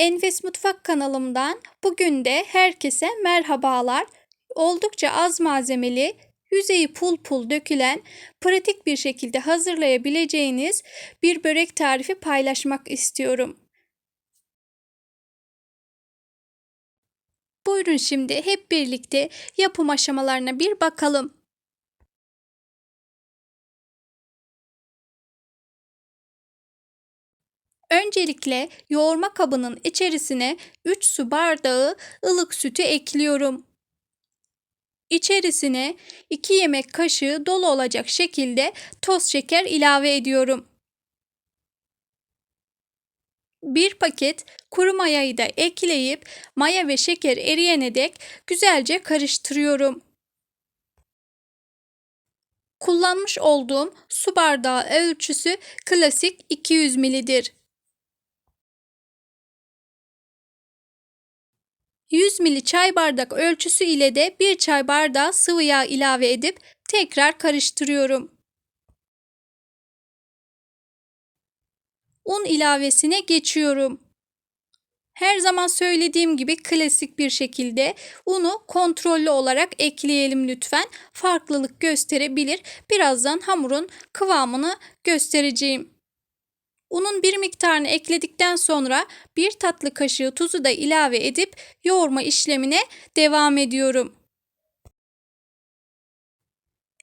Enfes Mutfak kanalımdan bugün de herkese merhabalar. Oldukça az malzemeli, yüzeyi pul pul dökülen, pratik bir şekilde hazırlayabileceğiniz bir börek tarifi paylaşmak istiyorum. Buyurun şimdi hep birlikte yapım aşamalarına bir bakalım. Öncelikle yoğurma kabının içerisine 3 su bardağı ılık sütü ekliyorum. İçerisine 2 yemek kaşığı dolu olacak şekilde toz şeker ilave ediyorum. 1 paket kuru mayayı da ekleyip maya ve şeker eriyene dek güzelce karıştırıyorum. Kullanmış olduğum su bardağı ölçüsü klasik 200 ml'dir. 100 ml çay bardak ölçüsü ile de 1 çay bardağı sıvı yağ ilave edip tekrar karıştırıyorum. Un ilavesine geçiyorum. Her zaman söylediğim gibi klasik bir şekilde unu kontrollü olarak ekleyelim lütfen. Farklılık gösterebilir. Birazdan hamurun kıvamını göstereceğim. Unun bir miktarını ekledikten sonra bir tatlı kaşığı tuzu da ilave edip yoğurma işlemine devam ediyorum.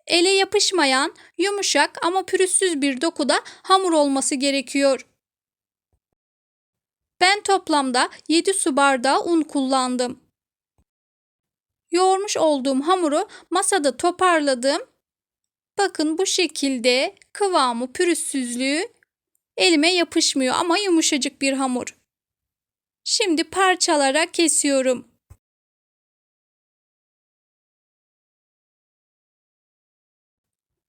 Ele yapışmayan, yumuşak ama pürüzsüz bir dokuda hamur olması gerekiyor. Ben toplamda 7 su bardağı un kullandım. Yoğurmuş olduğum hamuru masada toparladım. Bakın bu şekilde kıvamı, pürüzsüzlüğü Elime yapışmıyor ama yumuşacık bir hamur. Şimdi parçalara kesiyorum.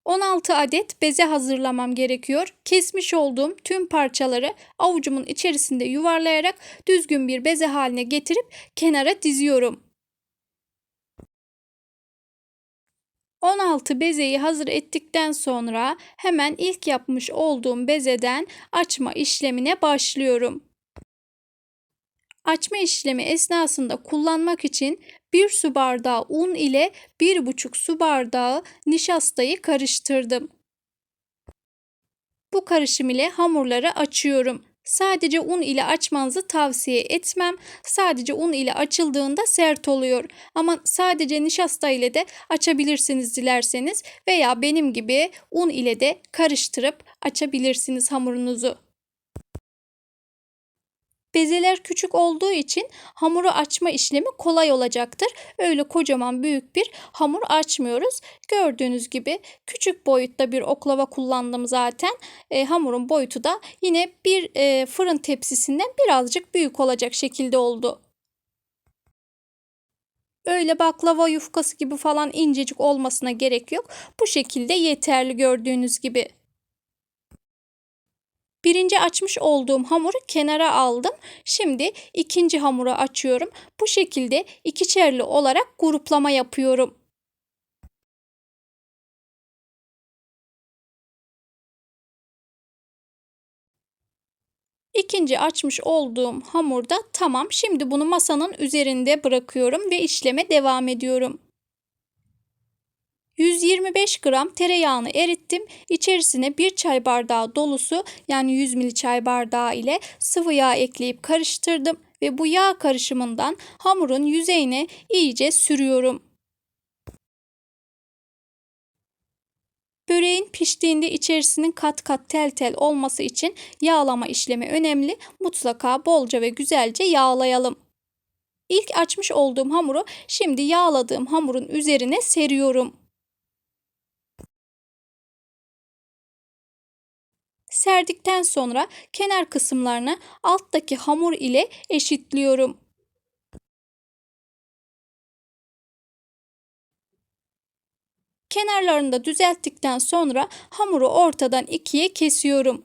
...16 adet beze hazırlamam gerekiyor. Kesmiş olduğum tüm parçaları avucumun içerisinde yuvarlayarak düzgün bir beze haline getirip kenara diziyorum. 16 bezeyi hazır ettikten sonra hemen ilk yapmış olduğum bezeden açma işlemine başlıyorum. Açma işlemi esnasında kullanmak için 1 su bardağı un ile 1,5 su bardağı nişastayı karıştırdım. Bu karışım ile hamurları açıyorum. Sadece un ile açmanızı tavsiye etmem. Sadece un ile açıldığında sert oluyor. Ama sadece nişasta ile de açabilirsiniz dilerseniz veya benim gibi un ile de karıştırıp açabilirsiniz hamurunuzu. Bezeler küçük olduğu için hamuru açma işlemi kolay olacaktır. Öyle kocaman büyük bir hamur açmıyoruz. Gördüğünüz gibi küçük boyutta bir oklava kullandım zaten. E, hamurun boyutu da yine bir e, fırın tepsisinden birazcık büyük olacak şekilde oldu. Öyle baklava yufkası gibi falan incecik olmasına gerek yok. Bu şekilde yeterli gördüğünüz gibi. Birinci açmış olduğum hamuru kenara aldım. Şimdi ikinci hamuru açıyorum. Bu şekilde ikiçerli olarak gruplama yapıyorum. İkinci açmış olduğum hamurda tamam. Şimdi bunu masanın üzerinde bırakıyorum ve işleme devam ediyorum. 125 gram tereyağını erittim. İçerisine bir çay bardağı dolusu yani 100 ml çay bardağı ile sıvı yağ ekleyip karıştırdım ve bu yağ karışımından hamurun yüzeyine iyice sürüyorum. Böreğin piştiğinde içerisinin kat kat tel tel olması için yağlama işlemi önemli. Mutlaka bolca ve güzelce yağlayalım. İlk açmış olduğum hamuru şimdi yağladığım hamurun üzerine seriyorum. Serdikten sonra kenar kısımlarını alttaki hamur ile eşitliyorum. Kenarlarını da düzelttikten sonra hamuru ortadan ikiye kesiyorum.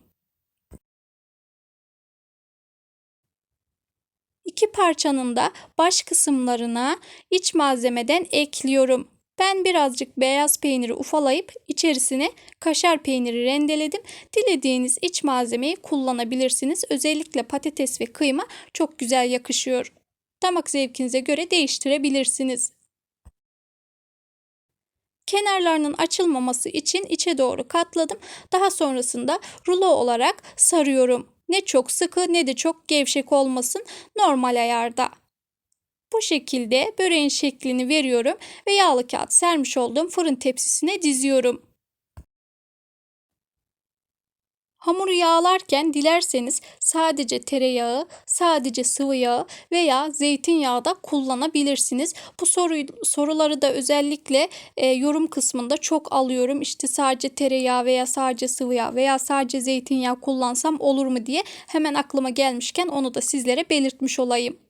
İki parçanın da baş kısımlarına iç malzemeden ekliyorum. Ben birazcık beyaz peyniri ufalayıp içerisine kaşar peyniri rendeledim. Dilediğiniz iç malzemeyi kullanabilirsiniz. Özellikle patates ve kıyma çok güzel yakışıyor. Damak zevkinize göre değiştirebilirsiniz. Kenarlarının açılmaması için içe doğru katladım. Daha sonrasında rulo olarak sarıyorum. Ne çok sıkı ne de çok gevşek olmasın. Normal ayarda. Bu şekilde böreğin şeklini veriyorum ve yağlı kağıt sermiş olduğum fırın tepsisine diziyorum. Hamuru yağlarken dilerseniz sadece tereyağı, sadece sıvı yağ veya zeytinyağı da kullanabilirsiniz. Bu soruyu, soruları da özellikle e, yorum kısmında çok alıyorum. İşte sadece tereyağı veya sadece sıvı yağ veya sadece zeytinyağı kullansam olur mu diye hemen aklıma gelmişken onu da sizlere belirtmiş olayım.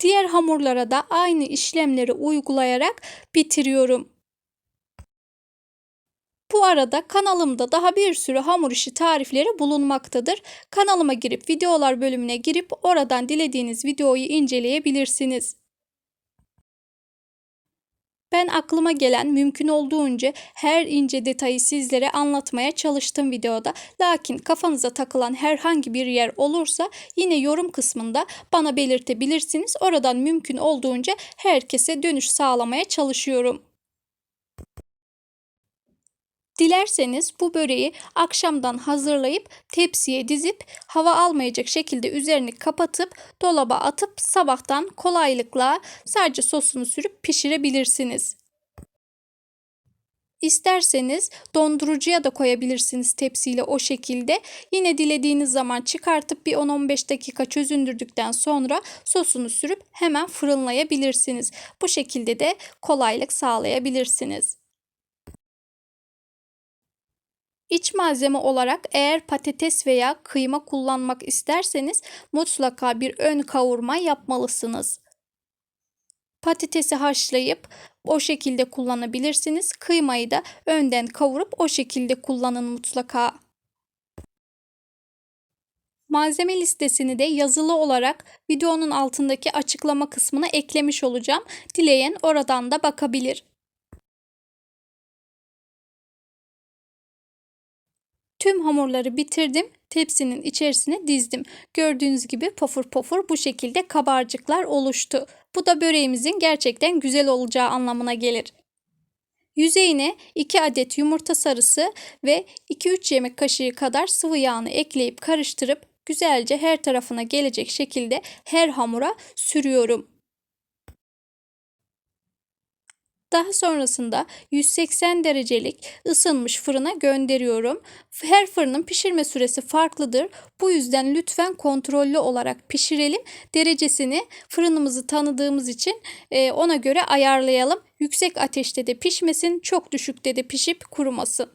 Diğer hamurlara da aynı işlemleri uygulayarak bitiriyorum. Bu arada kanalımda daha bir sürü hamur işi tarifleri bulunmaktadır. Kanalıma girip videolar bölümüne girip oradan dilediğiniz videoyu inceleyebilirsiniz. Ben aklıma gelen mümkün olduğunca her ince detayı sizlere anlatmaya çalıştım videoda. Lakin kafanıza takılan herhangi bir yer olursa yine yorum kısmında bana belirtebilirsiniz. Oradan mümkün olduğunca herkese dönüş sağlamaya çalışıyorum. Dilerseniz bu böreği akşamdan hazırlayıp tepsiye dizip hava almayacak şekilde üzerini kapatıp dolaba atıp sabahtan kolaylıkla sadece sosunu sürüp pişirebilirsiniz. İsterseniz dondurucuya da koyabilirsiniz tepsiyle o şekilde. Yine dilediğiniz zaman çıkartıp bir 10-15 dakika çözündürdükten sonra sosunu sürüp hemen fırınlayabilirsiniz. Bu şekilde de kolaylık sağlayabilirsiniz. İç malzeme olarak eğer patates veya kıyma kullanmak isterseniz mutlaka bir ön kavurma yapmalısınız. Patatesi haşlayıp o şekilde kullanabilirsiniz. Kıymayı da önden kavurup o şekilde kullanın mutlaka. Malzeme listesini de yazılı olarak videonun altındaki açıklama kısmına eklemiş olacağım. Dileyen oradan da bakabilir. Tüm hamurları bitirdim. Tepsinin içerisine dizdim. Gördüğünüz gibi pofur pofur bu şekilde kabarcıklar oluştu. Bu da böreğimizin gerçekten güzel olacağı anlamına gelir. Yüzeyine 2 adet yumurta sarısı ve 2-3 yemek kaşığı kadar sıvı yağını ekleyip karıştırıp güzelce her tarafına gelecek şekilde her hamura sürüyorum. Daha sonrasında 180 derecelik ısınmış fırına gönderiyorum. Her fırının pişirme süresi farklıdır. Bu yüzden lütfen kontrollü olarak pişirelim. Derecesini fırınımızı tanıdığımız için e, ona göre ayarlayalım. Yüksek ateşte de pişmesin, çok düşükte de pişip kurumasın.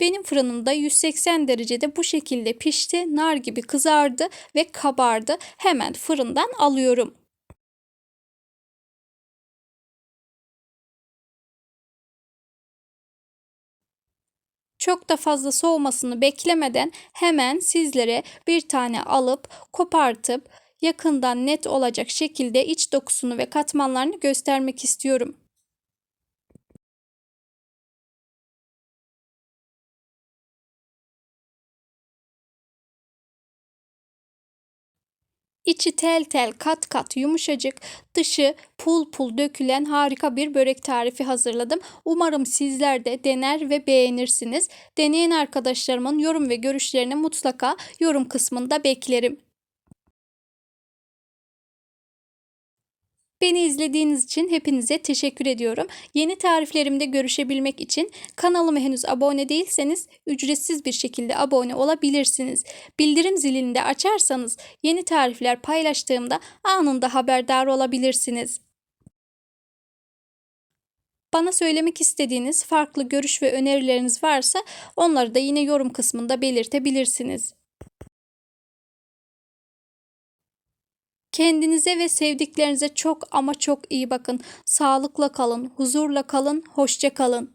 Benim fırınımda 180 derecede bu şekilde pişti. Nar gibi kızardı ve kabardı. Hemen fırından alıyorum. Çok da fazla soğumasını beklemeden hemen sizlere bir tane alıp kopartıp yakından net olacak şekilde iç dokusunu ve katmanlarını göstermek istiyorum. İçi tel tel kat kat yumuşacık, dışı pul pul dökülen harika bir börek tarifi hazırladım. Umarım sizler de dener ve beğenirsiniz. Deneyen arkadaşlarımın yorum ve görüşlerini mutlaka yorum kısmında beklerim. Beni izlediğiniz için hepinize teşekkür ediyorum. Yeni tariflerimde görüşebilmek için kanalıma henüz abone değilseniz ücretsiz bir şekilde abone olabilirsiniz. Bildirim zilini de açarsanız yeni tarifler paylaştığımda anında haberdar olabilirsiniz. Bana söylemek istediğiniz farklı görüş ve önerileriniz varsa onları da yine yorum kısmında belirtebilirsiniz. Kendinize ve sevdiklerinize çok ama çok iyi bakın. Sağlıkla kalın, huzurla kalın, hoşça kalın.